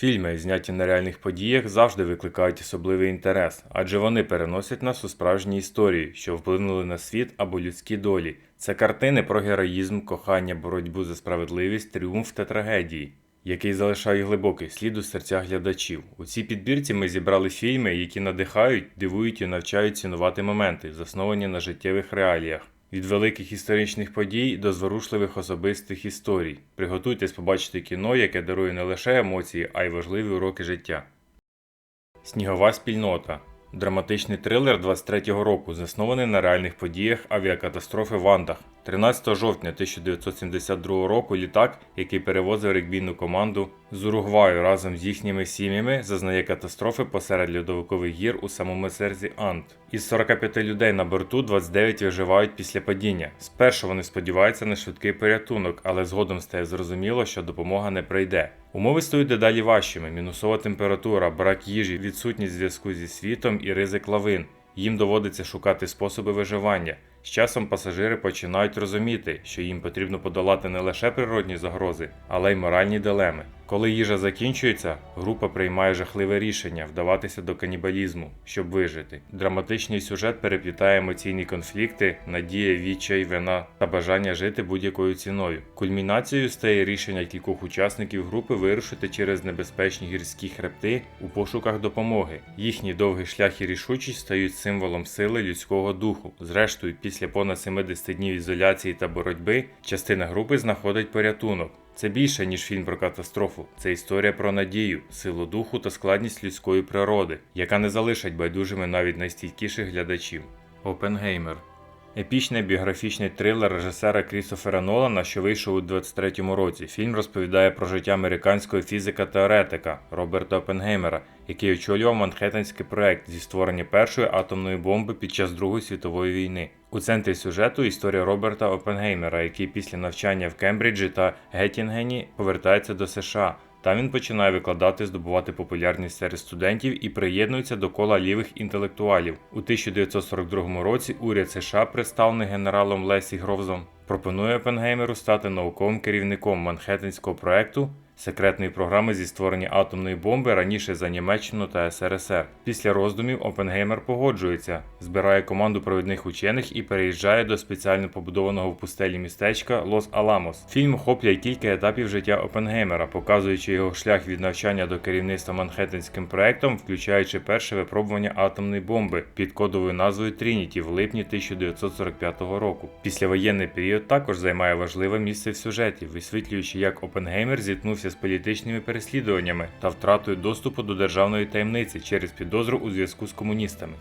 Фільми, зняті на реальних подіях, завжди викликають особливий інтерес, адже вони переносять нас у справжні історії, що вплинули на світ або людські долі. Це картини про героїзм, кохання, боротьбу за справедливість, тріумф та трагедії, який залишає глибокий слід у серцях глядачів. У цій підбірці ми зібрали фільми, які надихають, дивують і навчають цінувати моменти, засновані на життєвих реаліях. Від великих історичних подій до зворушливих особистих історій. Приготуйтесь побачити кіно, яке дарує не лише емоції, а й важливі уроки життя. Снігова спільнота. Драматичний трилер 23-го року, заснований на реальних подіях авіакатастрофи в Андах. 13 жовтня 1972 року літак, який перевозив регбійну команду з Уругваю разом з їхніми сім'ями, зазнає катастрофи посеред льодовикових гір у самому серці Анд. Із 45 людей на борту 29 виживають після падіння. Спершу вони сподіваються на швидкий порятунок, але згодом стає зрозуміло, що допомога не прийде. Умови стають дедалі важчими: мінусова температура, брак їжі, відсутність зв'язку зі світом і ризик лавин. Їм доводиться шукати способи виживання. З часом пасажири починають розуміти, що їм потрібно подолати не лише природні загрози, але й моральні дилеми. Коли їжа закінчується, група приймає жахливе рішення вдаватися до канібалізму, щоб вижити. Драматичний сюжет переплітає емоційні конфлікти, надія, відчай, вина та бажання жити будь-якою ціною. Кульмінацією стає рішення кількох учасників групи вирушити через небезпечні гірські хребти у пошуках допомоги. Довгий шлях і рішучість стають символом сили людського духу. Зрештою, після понад 70 днів ізоляції та боротьби, частина групи знаходить порятунок. Це більше, ніж фільм про катастрофу. Це історія про надію, силу духу та складність людської природи, яка не залишить байдужими навіть найстійкіших глядачів. Опенгеймер Епічний біографічний трилер режисера Крістофера Нолана, що вийшов у 23-му році. Фільм розповідає про життя американського фізика-теоретика Роберта Опенгеймера, який очолював Манхеттенський проект зі створення першої атомної бомби під час Другої світової війни. У центрі сюжету історія Роберта Опенгеймера, який після навчання в Кембриджі та Геттінгені повертається до США. Там він починає викладати, здобувати популярність серед студентів і приєднується до кола лівих інтелектуалів. У 1942 році уряд США, представлений генералом Лесі Гровзом, пропонує Опенгеймеру стати науковим керівником Манхеттенського проекту секретної програми зі створення атомної бомби раніше за Німеччину та СРСР. Після роздумів Опенгеймер погоджується, збирає команду провідних учених і переїжджає до спеціально побудованого в пустелі містечка Лос-Аламос. Фільм охоплює кілька етапів життя Опенгеймера, показуючи його шлях від навчання до керівництва Манхеттенським проектом, включаючи перше випробування атомної бомби під кодовою назвою Трініті в липні 1945 року. Післявоєнний період також займає важливе місце в сюжеті, висвітлюючи, як Опенгеймер зіткнувся з політичними переслідуваннями та втратою доступу до державної таємниці через підозру у зв'язку з комуністами.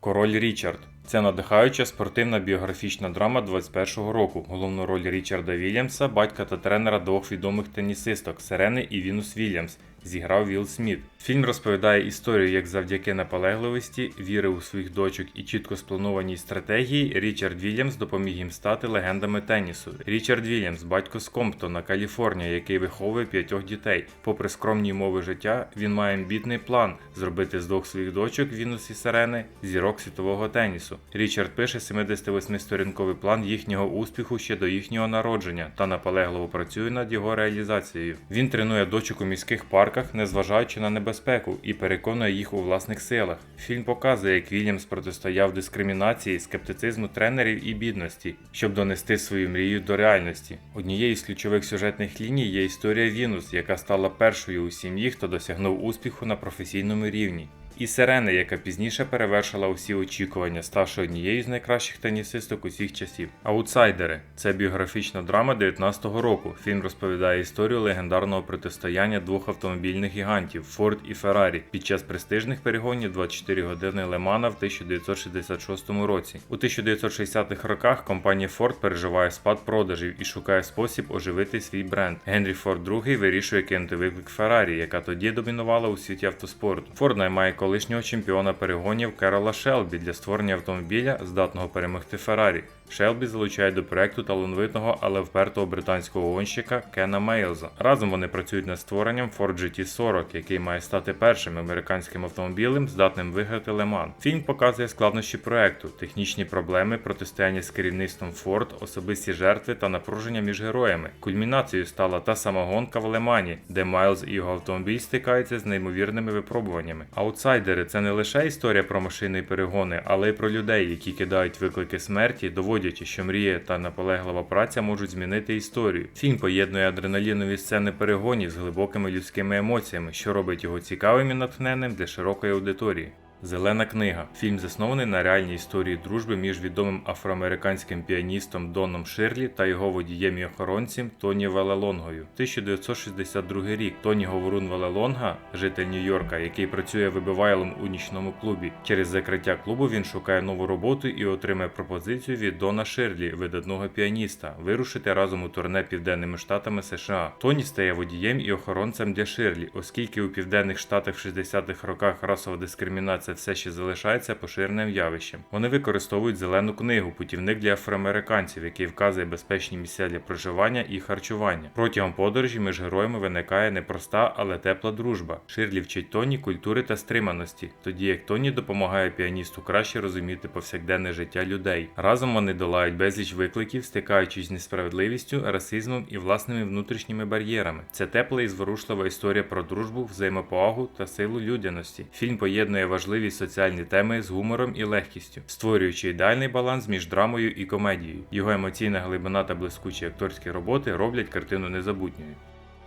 Король Річард це надихаюча спортивна біографічна драма 21-го року. Головну роль Річарда Вільямса, батька та тренера двох відомих тенісисток Сирени і Вінус Вільямс, зіграв Вілл Сміт. Фільм розповідає історію, як завдяки наполегливості, віри у своїх дочок і чітко спланованій стратегії Річард Вільямс допоміг їм стати легендами тенісу. Річард Вільямс, батько з Комптона, Каліфорнія, який виховує п'ятьох дітей. Попри скромні умови життя, він має амбітний план зробити з двох своїх дочок Вінус і Сирени зірок світового тенісу. Річард пише 78-сторінковий план їхнього успіху ще до їхнього народження та наполегливо працює над його реалізацією. Він тренує дочок у міських парках, незважаючи на небезпеку, і переконує їх у власних силах. Фільм показує, як Вільямс протистояв дискримінації, скептицизму тренерів і бідності, щоб донести свою мрію до реальності. Однією з ключових сюжетних ліній є історія Вінус, яка стала першою у сім'ї, хто досягнув успіху на професійному рівні. І Сирена, яка пізніше перевершила усі очікування, ставши однією з найкращих тенісисток усіх часів. Аутсайдери це біографічна драма 19-го року. Фільм розповідає історію легендарного протистояння двох автомобільних гігантів Форд і Феррарі під час престижних перегонів 24 години Лемана в 1966 році. У 1960-х роках компанія Ford переживає спад продажів і шукає спосіб оживити свій бренд. Генрі Форд II вирішує кинути виклик Феррарі, яка тоді домінувала у світі автоспорту. Форд наймає колишнього чемпіона перегонів Керола Шелбі для створення автомобіля, здатного перемогти Феррарі. Шелбі залучає до проекту талановитого, але впертого британського гонщика Кена Мейлза. Разом вони працюють над створенням Ford GT40, який має стати першим американським автомобілем, здатним виграти Леман. Фільм показує складнощі проекту, технічні проблеми, протистояння з керівництвом Ford, особисті жертви та напруження між героями. Кульмінацією стала та сама гонка в Лемані, де Майлз і його автомобіль стикаються з неймовірними випробуваннями. Аутсайдери це не лише історія про машини і перегони, але й про людей, які кидають виклики смерті, доводячи, що мрія та наполеглива праця можуть змінити історію. Фільм поєднує адреналінові сцени перегонів з глибокими людськими емоціями, що робить його цікавим і натхненним для широкої аудиторії. Зелена книга. Фільм заснований на реальній історії дружби між відомим афроамериканським піаністом Доном Ширлі та його водієм і охоронцем Тоні Велелонгою. 1962 рік. Тоні Говорун Велелонга, житель Нью-Йорка, який працює вибивайлом у нічному клубі. Через закриття клубу він шукає нову роботу і отримає пропозицію від Дона Ширлі, видатного піаніста, вирушити разом у турне південними штатами США. Тоні стає водієм і охоронцем для Ширлі, оскільки у південних штатах в 60-х роках расова дискримінація все ще залишається поширеним явищем. Вони використовують зелену книгу, путівник для афроамериканців, який вказує безпечні місця для проживання і харчування. Протягом подорожі між героями виникає непроста, але тепла дружба. Ширлі вчить Тоні культури та стриманості, тоді як Тоні допомагає піаністу краще розуміти повсякденне життя людей. Разом вони долають безліч викликів, стикаючись з несправедливістю, расизмом і власними внутрішніми бар'єрами. Це тепла і зворушлива історія про дружбу, взаємоповагу та силу людяності. Фільм поєднує важливі соціальні теми з гумором і легкістю, створюючи ідеальний баланс між драмою і комедією. Його емоційна глибина та блискучі акторські роботи роблять картину незабутньою.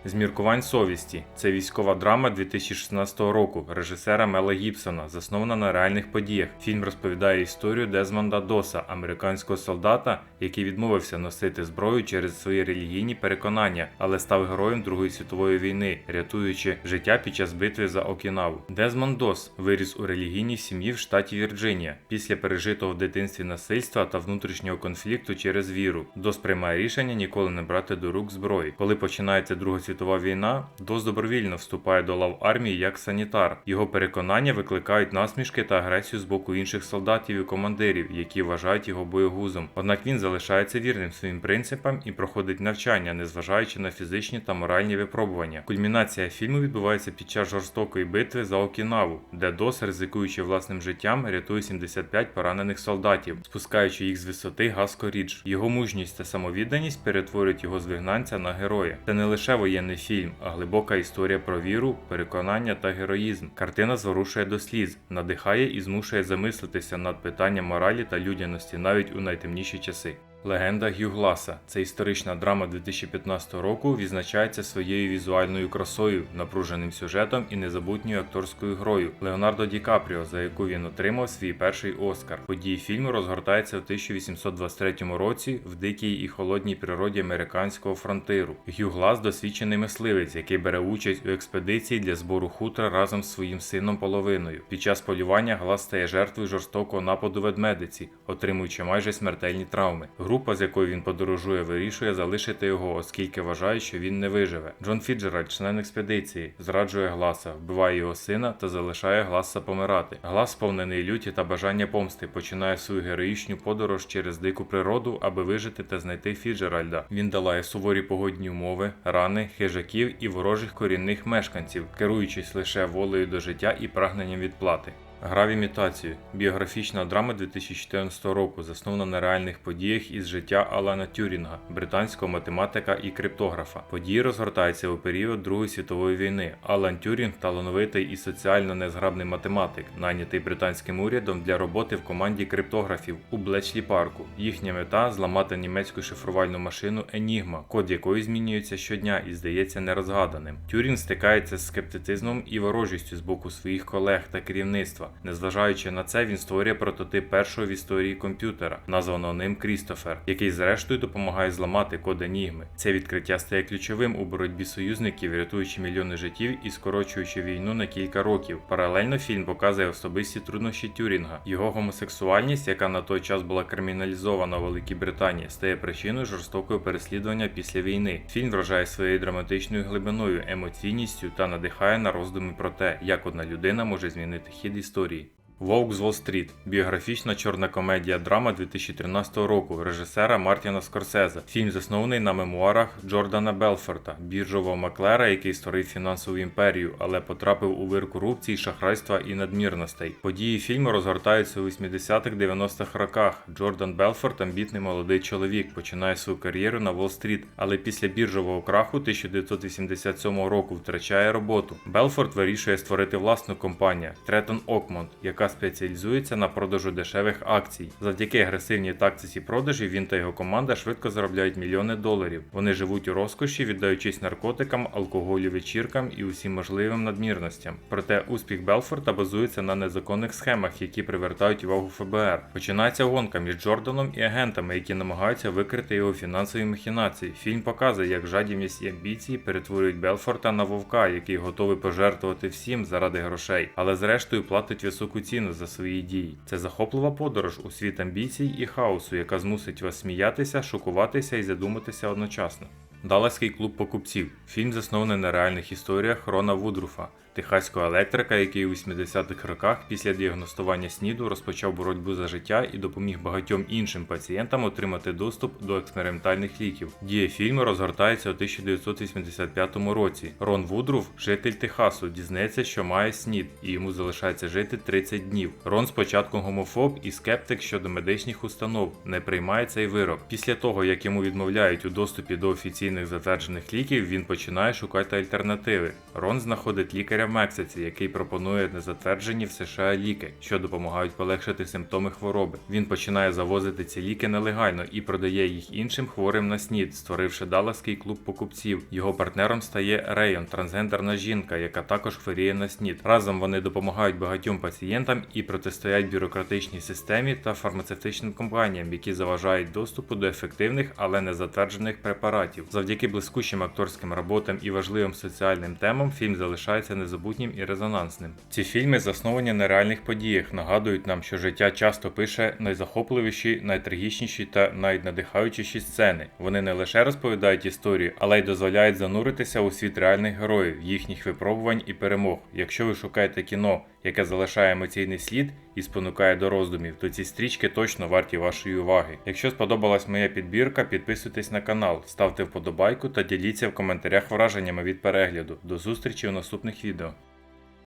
Зміркувань совісті це військова драма 2016 року режисера Мела Гібсона, заснована на реальних подіях. Фільм розповідає історію Дезмонда Доса, американського солдата, який відмовився носити зброю через свої релігійні переконання, але став героєм Другої світової війни, рятуючи життя під час битви за Окінаву. Дезмонд Дос виріс у релігійній сім'ї в штаті Вірджинія. Після пережитого в дитинстві насильства та внутрішнього конфлікту через віру. Дос приймає рішення ніколи не брати до рук зброї. Коли починається Друга світова війна, Дос добровільно вступає до лав армії як санітар. Його переконання викликають насмішки та агресію з боку інших солдатів і командирів, які вважають його боєгузом. Однак він залишається вірним своїм принципам і проходить навчання, незважаючи на фізичні та моральні випробування. Кульмінація фільму відбувається під час жорстокої битви за Окінаву, де Дос, ризикуючи власним життям, рятує 75 поранених солдатів, спускаючи їх з висоти Гаско Рідж. Його мужність та самовідданість перетворюють його з вигнанця на героя. Це не лише воєнний фільм, а глибока історія про віру, переконання та героїзм. Картина зворушує до сліз, надихає і змушує замислитися над питанням моралі та людяності навіть у найтемніші часи. Легенда Г'ю Гласа. Це історична драма 2015 року відзначається своєю візуальною красою, напруженим сюжетом і незабутньою акторською грою Леонардо Ді Капріо, за яку він отримав свій перший Оскар. Події фільму розгортаються в 1823 році в дикій і холодній природі американського фронтиру. Г'ю Глас досвідчений мисливець, який бере участь у експедиції для збору хутра разом з своїм сином половиною. Під час полювання Глас стає жертвою жорстокого нападу ведмедиці, отримуючи майже смертельні травми. Група, з якою він подорожує, вирішує залишити його, оскільки вважає, що він не виживе. Джон Фіджеральд, член експедиції, зраджує Гласа, вбиває його сина та залишає Гласа помирати. Глас, сповнений люті та бажання помсти, починає свою героїчну подорож через дику природу, аби вижити та знайти Фіджеральда. Він долає суворі погодні умови, рани, хижаків і ворожих корінних мешканців, керуючись лише волею до життя і прагненням відплати. Гра в імітацію. Біографічна драма 2014 року, заснована на реальних подіях із життя Алана Тюрінга, британського математика і криптографа. Події розгортаються у період Другої світової війни. Алан Тюрінг талановитий і соціально незграбний математик, найнятий британським урядом для роботи в команді криптографів у Блечлі парку. Їхня мета зламати німецьку шифрувальну машину Енігма, код якої змінюється щодня і здається нерозгаданим. Тюрінг стикається з скептицизмом і ворожістю з боку своїх колег та керівництва. Незважаючи на це, він створює прототип першого в історії комп'ютера, названого ним Крістофер, який зрештою допомагає зламати код Енігми. Це відкриття стає ключовим у боротьбі союзників, рятуючи мільйони життів і скорочуючи війну на кілька років. Паралельно фільм показує особисті труднощі Тюрінга. Його гомосексуальність, яка на той час була криміналізована у Великій Британії, стає причиною жорстокого переслідування після війни. Фільм вражає своєю драматичною глибиною, емоційністю та надихає на роздуми про те, як одна людина може змінити хід історії. pastori. Вовк з Уолл-стріт біографічна чорна комедія драма 2013 року режисера Мартіна Скорсезе. Фільм заснований на мемуарах Джордана Белфорта, біржового маклера, який створив фінансову імперію, але потрапив у вир корупції, шахрайства і надмірностей. Події фільму розгортаються у 80-х-90-х роках. Джордан Белфорд амбітний молодий чоловік, починає свою кар'єру на Уолл-стріт, але після біржового краху 1987 року втрачає роботу. Белфорд вирішує створити власну компанію Третон Окмонд, яка спеціалізується на продажу дешевих акцій. Завдяки агресивній тактиці продажів він та його команда швидко заробляють мільйони доларів. Вони живуть у розкоші, віддаючись наркотикам, алкоголю, вечіркам і усім можливим надмірностям. Проте успіх Белфорда базується на незаконних схемах, які привертають увагу ФБР. Починається гонка між Джорданом і агентами, які намагаються викрити його фінансові махінації. Фільм показує, як жадібність і амбіції перетворюють Белфорта на вовка, який готовий пожертвувати всім заради грошей, але зрештою платить високу ціну за свої дії. Це захоплива подорож у світ амбіцій і хаосу, яка змусить вас сміятися, шокуватися і задуматися одночасно. Далласький клуб покупців. Фільм заснований на реальних історіях Рона Вудруфа, техаського електрика, який у 80-х роках після діагностування СНІДу розпочав боротьбу за життя і допоміг багатьом іншим пацієнтам отримати доступ до експериментальних ліків. Дія фільму розгортається у 1985 році. Рон Вудруф, житель Техасу, дізнається, що має СНІД, і йому залишається жити 30 днів. Рон спочатку гомофоб і скептик щодо медичних установ, не приймає цей вирок. Після того, як йому відмовляють у доступі до офіційних затверджених ліків, він починає шукати альтернативи. Рон знаходить лікаря в Мексиці, який пропонує незатверджені в США ліки, що допомагають полегшити симптоми хвороби. Він починає завозити ці ліки нелегально і продає їх іншим хворим на СНІД, створивши Далласький клуб покупців. Його партнером стає Рейон, трансгендерна жінка, яка також хворіє на СНІД. Разом вони допомагають багатьом пацієнтам і протистоять бюрократичній системі та фармацевтичним компаніям, які заважають доступу до ефективних, але не затверджених препаратів. Завдяки блискучим акторським роботам і важливим соціальним темам фільм залишається незабутнім і резонансним. Ці фільми засновані на реальних подіях, нагадують нам, що життя часто пише найзахопливіші, найтрагічніші та найнадихаючіші сцени. Вони не лише розповідають історію, але й дозволяють зануритися у світ реальних героїв, їхніх випробувань і перемог. Якщо ви шукаєте кіно, яке залишає емоційний слід і спонукає до роздумів, то ці стрічки точно варті вашої уваги. Якщо сподобалась моя підбірка, підписуйтесь на канал, ставте вподобайку та діліться в коментарях враженнями від перегляду. До зустрічі у наступних відео.